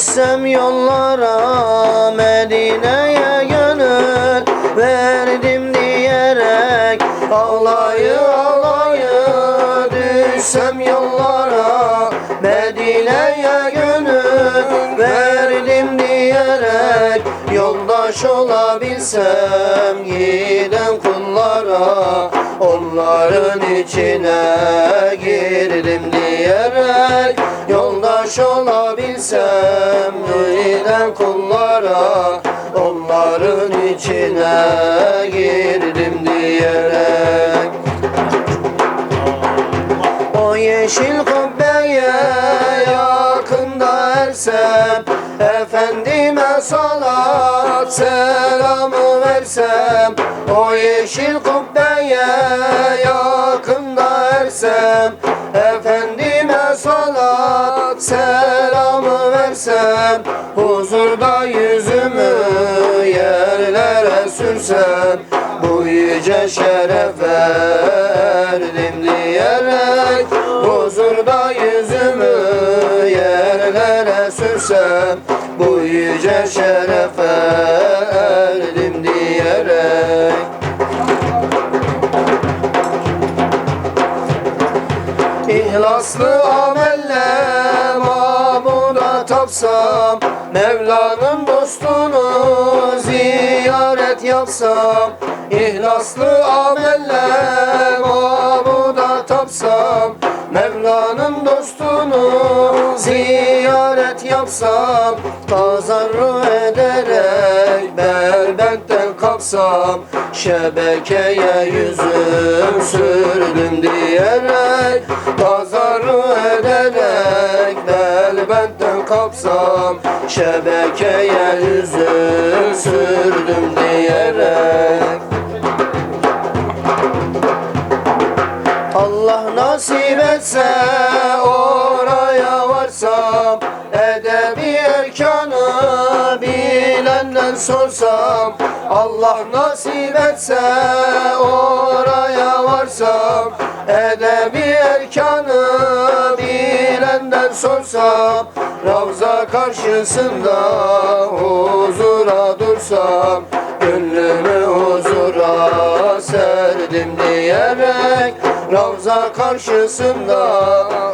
Düşsem yollara Medine'ye gönül verdim diyerek Ağlayı ağlayı düşsem yollara Medine'ye gönül verdim diyerek Yoldaş olabilsem giden kullara Onların içine girdim diyerek içine girdim diyerek. O yeşil kubbeye yakında ersem Efendime salat selamı versem. O yeşil kubbeye yakında ersem Efendime salat selamı versem. Huzurda yüzümü sürsem Bu yüce şerefe erdim diyerek Huzurda yüzümü yerlere sürsem Bu yüce şerefe erdim diyerek. İhlaslı amelle mabuda tapsam Mevla'nın dostunu ziyaret yapsam İhlaslı amelle mabuda tapsam Mevla'nın dostunu ziyaret yapsam Tazarru ederek berbentten kapsam Şebekeye yüzüm sürdüm diyerek Tazarru kapsam Şebekeye yüzüm sürdüm diyerek. Allah nasip etse oraya varsam Edebi erkanı bilenden sorsam Allah nasip etse oraya varsam Edebi erkanı bilenden sorsam Ravza karşısında huzura dursam Gönlümü huzura serdim diyerek Ravza karşısında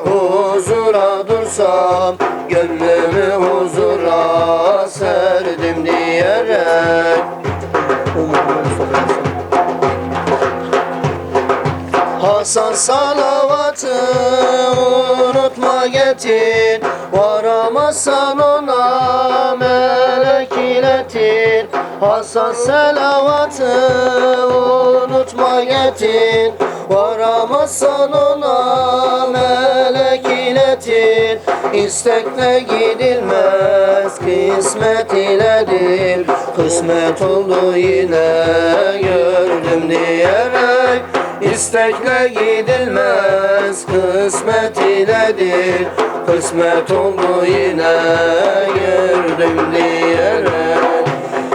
huzura dursam Gönlümü huzura serdim diyerek. Hasan salavatı unutma getir Varamazsan ona melek iletir. Hasan salavatı unutma getir Varamazsan ona melek iletir. İstekle gidilmez kısmet iledir. Kısmet oldu yine gördüm diyerek İstekle gidilmez kısmet iledir. Kısmet oldu yine gördüm diyerek